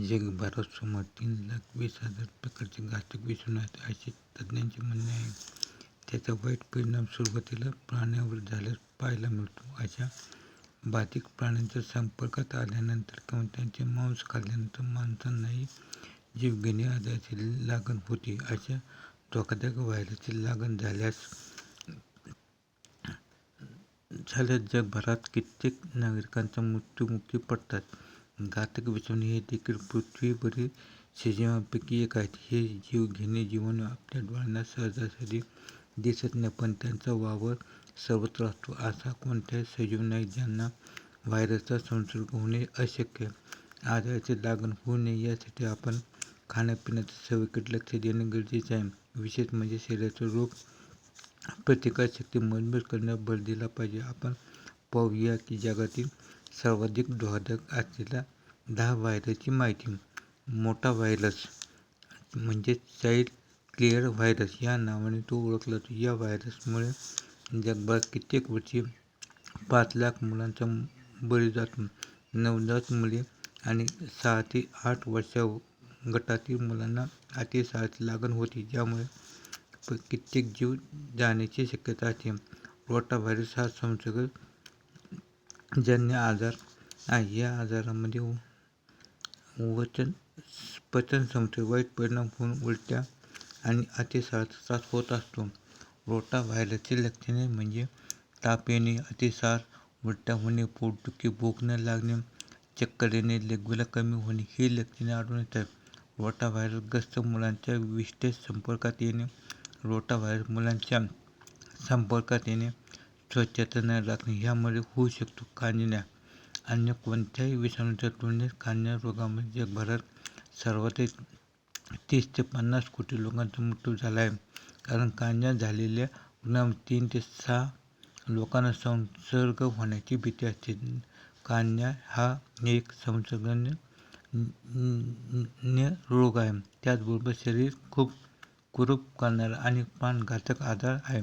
जगभरात सुमारे तीन लाख वीस हजार प्रकारचे घातक विषाणू आहेत असे तज्ज्ञांचे म्हणणे आहे. त्याचा वाईट परिणाम सुरुवातीला प्राण्यावर झाल्यास पाहायला मिळतो. अशा बाधित प्राण्यांच्या संपर्कात आल्यानंतर किंवा त्यांचे मांस खाल्ल्यानंतर माणसांनाही जीवघेण्या आजाराची लागण होते. अशा धोकादायक व्हायरसची लागण झाल्यास झाल्यास जगभरात कित्येक नागरिकांचा मृत्यूमुखी पडतात. घातक विषाणू हे देखील पृथ्वीवरील सजीवांपैकी एक आहेत. हे जीवघेणे जीवाणू आपल्या डोळ्यांना सहजासहजी दिसत नाहीत पण त्यांचा वावर सर्वत्र असतो. असा कोणताही सजीव नाही ज्यांना व्हायरसचा संसर्ग होणे अशक्य आहे. आजाराची लागण होऊ नये यासाठी आपण खाण्यापिण्याच्या सवयींकडे लक्ष देणे गरजेचे आहे. विशेष म्हणजे शरीराची रोग प्रतिकारशक्ती मजबूत करण्यावर भर दिला पाहिजे. आपण पाहूया की जगातील सर्वाधिक धोकादायक असलेला दहा व्हायरसची माहिती. मोठा व्हायरस म्हणजेच चाइल्ड क्लिअर व्हायरस या नावाने तो ओळखला जातो. या व्हायरसमुळे जगभरात कित्येक वर्षी पाच लाख मुलांचा बळी जातो. नवजात मुले आणि सहा ते आठ वयोगटातील मुलांना अतिसाराची लागण होती ज्यामुळे कित्येक जीव जाण्याची शक्यता असते. रोटाव्हायरस हा संसर्ग जन्य आजार आहे. या आजारामध्ये वचन पचनसंस्थेवर वाईट परिणाम होऊन उलट्या आणि अतिसाराचा त्रास होत असतो. रोटा व्हायरसची लक्षणे म्हणजे ताप येणे, अतिसार, उलट्या होणे, पोटदुखी, भूक न लागणे, चक्कर येणे, लघवीला कमी होणे ही लक्षणे आढळून येतात. रोटाव्हायरसग्रस्त मुलांच्या विशेष संपर्कात येणे रोटा व्हायरस मुलांच्या संपर्कात येणे, स्वच्छता न राखणे ह्यामुळे होऊ शकतो. कांजिण्या अन्य कोणत्याही विषाणूच्या तुलनेत कांजिण्या रोगामुळे जगभरात सर्वाधिक तीस ते पन्नास कोटी लोकांचा मृत्यू झाला आहे. कारण कांजिण्या झालेल्या रुग्णांमध्ये तीन ते सहा लोकांना संसर्ग होण्याची भीती असते. कांजिण्या हा एक संसर्गजन्य रोग आहे. त्याचबरोबर शरीर खूप कुरूप करणारा आणि प्राणघातक आजार आहे.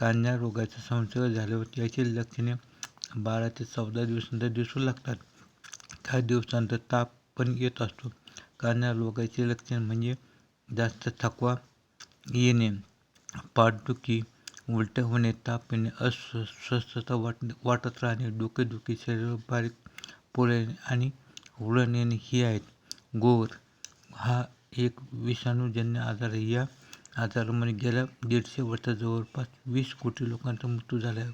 कांजिण्या रोगाचा संसर्ग झाल्यावर याची लक्षणे बारा ते चौदा दिवसांनंतर दिसू लागतात. काही दिवसांनंतर ताप पण येत असतो. कांद्या रोगाचे लक्षण म्हणजे जास्त थकवा येणे, पाठदुखी, उलट्या होणे, ताप येणे, अस्वस्थता वाटत राहणे, डोकेदुखी, शरीर बारीक फोड येणे आणि उडण येणे ही आहेत. गोवर हा एक विषाणूजन्य आजार या आजारामुळे म्हणजे गेल्या दीडशे वर्षात जवळपास वीस कोटी लोकांचा मृत्यू झाला आहे.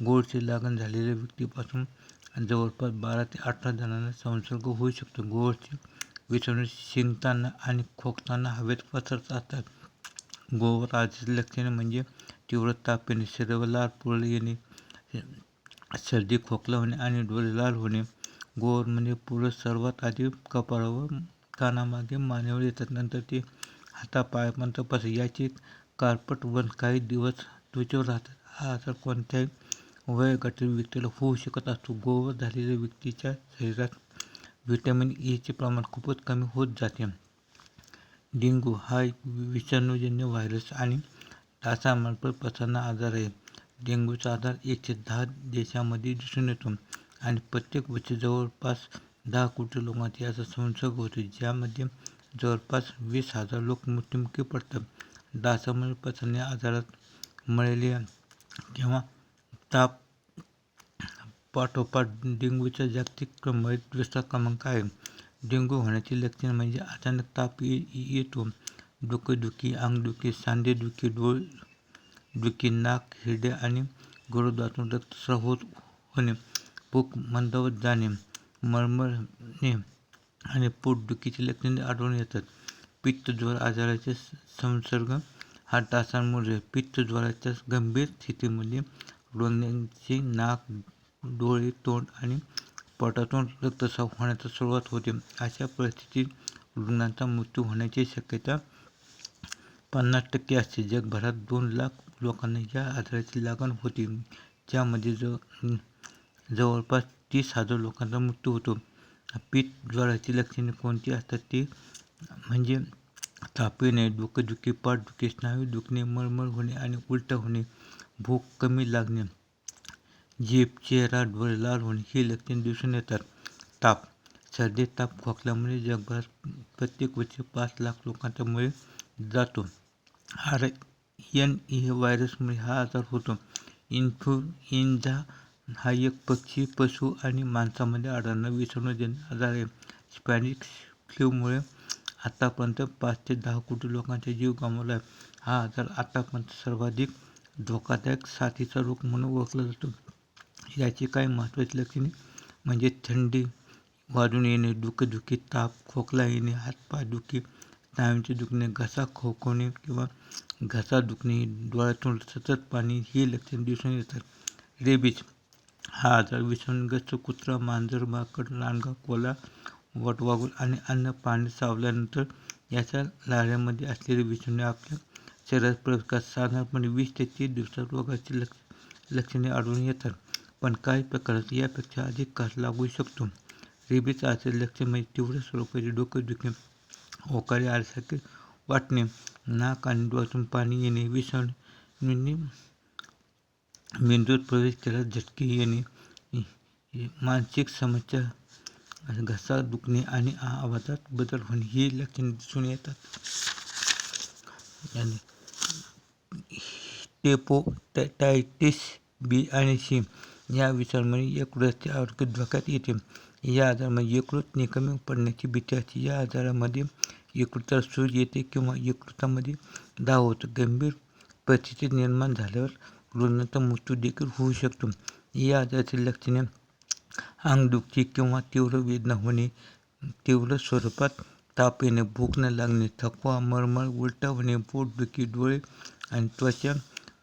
गोडची लागण झालेल्या व्यक्तीपासून जवळपास बारा ते अठरा जणांना संसर्ग होऊ शकतो. गोडची विषाणू शिंकताना आणि खोकताना हवेत पसरत असतात. गोवर आजाराची लक्षणे म्हणजे तीव्र ताप येणे, शरीरावर लाल पुरळ येणे, सर्दी, खोकला होणे आणि डोळे लाल होणे. गोवर म्हणजे पुरळ सर्वात आधी कपाळावर, कानामागे, मानेवर येतात. नंतर ते हातापायापर्यंत पसरते. याचे काळपट वन काही दिवस त्वचेवर राहतात. हा आजार कोणत्याही वयोगटातील व्यक्तीला होऊ शकत असतो. गोवर झालेल्या व्यक्तीच्या शरीरात व्हिटॅमिन e एचे प्रमाण खूपच कमी होत जाते. डेंग्यू हा एक विषाणूजन्य व्हायरस आणि डासामार्फत पसरणारा आजार आहे. डेंग्यूचा आजार एकशे दहा देशांमध्ये दिसून येतो आणि प्रत्येक वर्षी जवळपास दहा कोटी लोकांचा याचा संसर्ग होतो. ज्यामध्ये जवळपास वीस हजार लोक मृत्युमुखी पडतात. डासामुळे पसरणाऱ्या आजारात मलेरिया किंवा ताप पाठोपाठ डेंग्यूचा जागतिक क्रमवारीत दुसरा क्रमांक आहे. डेंग्यू होण्याची लक्षणे म्हणजे अचानक ताप येतो, डोकेदुखी, अंगदुखी, सांधेदुखी, डोळ दुखी नाक, हिरडे आणि गुडघ्यातून रक्तस्राव होणे, भूक मंदावत जाणे, मळमळणे आणि पोटदुखीची लक्षणे आढळून येतात. पित्तज्वर आजाराचे संसर्ग हा डासांमुळे पित्तज्वराच्या गंभीर स्थितीमध्ये रुग्णाचे नाक, डोळे, तोंड आणि पोटातून रक्तस्राव होण्याचा सुरुवात होते. अशा परिस्थितीत रुग्णांचा मृत्यू होण्याची शक्यता पन्नास टक्के असते. जगभरात दोन लाख लोकांना या आजाराची लागण होते ज्यामध्ये जवळपास तीस हजार लोकांचा मृत्यू होतो. पित्तज्वराची लक्षणे कोणती असतात ती? म्हणजे ताप येणे, डोकेदुखी, पाठदुखी, स्नायू दुखणे, मळमळ होणे आणि उलटा होणे, भूक कमी लागणे, जीभ, चेहरा, डोळे लाल होणे ही लक्षणे दिसून येतात. ताप सर्दी ताप खोकल्यामुळे जगभरात प्रत्येक वर्षी पाच लाख लोकांचा मुळे जातो. आर एन ई व्हायरसमुळे हा आजार होतो. इन्फ्लुएंझा हा एक पक्षी पशु आणि माणसामध्ये आढळणारा विषाणूजन्य आजार आहे. स्पॅनिश फ्लूमुळे आतापर्यंत पाच ते दहा कोटी लोकांचा जीव गमावला आहे. हा आजार आतापर्यंत सर्वाधिक धोकादायक साथीचा रोग म्हणून ओळखला जातो. याची काही महत्त्वाची लक्षणे म्हणजे थंडी वाढून येणे डोकेदुखी ताप खोकला येणे हातपाय दुखी स्नायूंचे दुखणे घसा खोकवणे किंवा घसा दुखणे डोळ्यातून सतत पाणी ही लक्षणे दिसून येतात. रेबीज हा आजार विषाणूग्रस्त कुत्रा मांजर माकड लांडगा कोला वटवाघूळ आणि अन्न पाणी चावल्यानंतर याच्या लाळेमध्ये असलेले विषाणू आपल्या शरीरात प्रवेश साधारणपणे वीस ते तीस दिवसात रोगाची लक्ष लक्षणे आढळून येतात. पण काही प्रकारात यापेक्षा अधिक काळ लागू शकतो. रेबीज आजाराचे लक्षण म्हणजे तीव्र स्वरूपाची डोकेदुखी ओकारी आल्यासारखे वाटणे नाक आणि डोळ्यातून पाणी येणे विषाणूंनी मेंदूत प्रवेश केल्यास झटके येणे मानसिक समस्या घसा दुखणे आणि आवाजात बदल होणे ही लक्षणे दिसून येतात. आणि टेपो टायटिस बी आणि सी या विषाणूमुळे यकृताचे आरोग्य धोक्यात येते. या आजारामध्ये यकृत निकमी पडण्याची भीती असते. या आजारामध्ये यकृताला सूज येते किंवा यकृतामध्ये दाव होतो. गंभीर परिस्थिती निर्माण झाल्यावर रुग्णाचा मृत्यू देखील होऊ शकतो. या आजाराची लक्षणे अंगदुखी किंवा तीव्र वेदना होणे तीव्र स्वरूपात ताप येणे भूक न लागणे थकवा मळमळ उलटा होणे पोटदुखी डोळे आणि त्वचा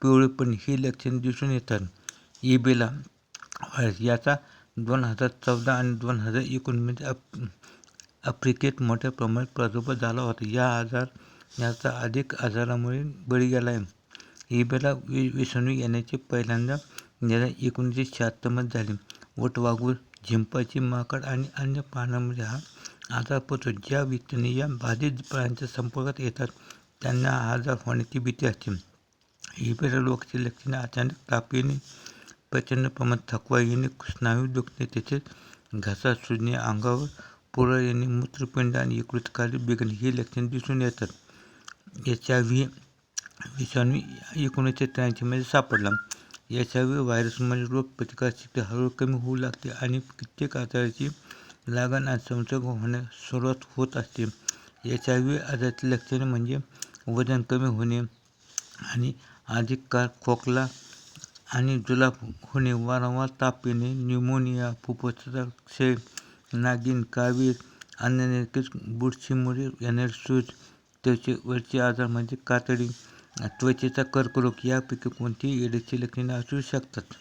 पिवळेपण ही लक्षणे दिसून येतात. इबेला व्हायरस याचा दोन हजार चौदा आणि दोन हजार एकोणीसमध्ये अप आफ्रिकेत मोठ्या प्रमाणात प्रादुर्भाव झाला होता. या आजार याचा अधिक आजारामुळे बळी गेला आहे. इबेला वि विषाणू येण्याचे पहिल्यांदा निदान एकोणीसशे शहात्तरमध्ये झाले. वटवागूर झिंपाची माकड आणि अन्य प्राण्यांमध्ये हा आजार पसरतो ज्या व्यक्तीने या बाधित प्राण्यांच्या संपर्कात येतात त्यांना आजार होण्याची भीती असते. हिबेला रोगाची लक्षणे अचानक ताप येणे प्रचंड प्रमाणात थकवा येणे स्नायू दुखणे तसेच घसा सुजणे अंगावर पुरळ येणे मूत्रपिंड आणि यकृत बिघणे बिघडणे ही लक्षणे दिसून येतात. एच आय व्ही विषाणू एकोणीसशे त्र्याऐंशीमध्ये सापडला. एच आय व्ही व्हायरसमुळे म्हणजे रोगप्रतिकारशक्ती हळूहळू कमी होऊ लागते आणि कित्येक आजाराची लागण आणि संसर्ग होण्यास सुरुवात होत असते. एच आय व्ही आजाराची लक्षणे म्हणजे वजन कमी होणे आणि अधिक काळ खोकला आणि जुलाब होणे वारंवार ताप येणे न्यूमोनिया फुफ्फुसाचा क्षय नागिन कावीर अन्य बुरशीमुळे येणारे सूज त्वचेवरचे आजार म्हणजे कातडी त्वचेचा कर्करोग यापैकी कोणतीही एड्सची लक्षणे असू शकतात.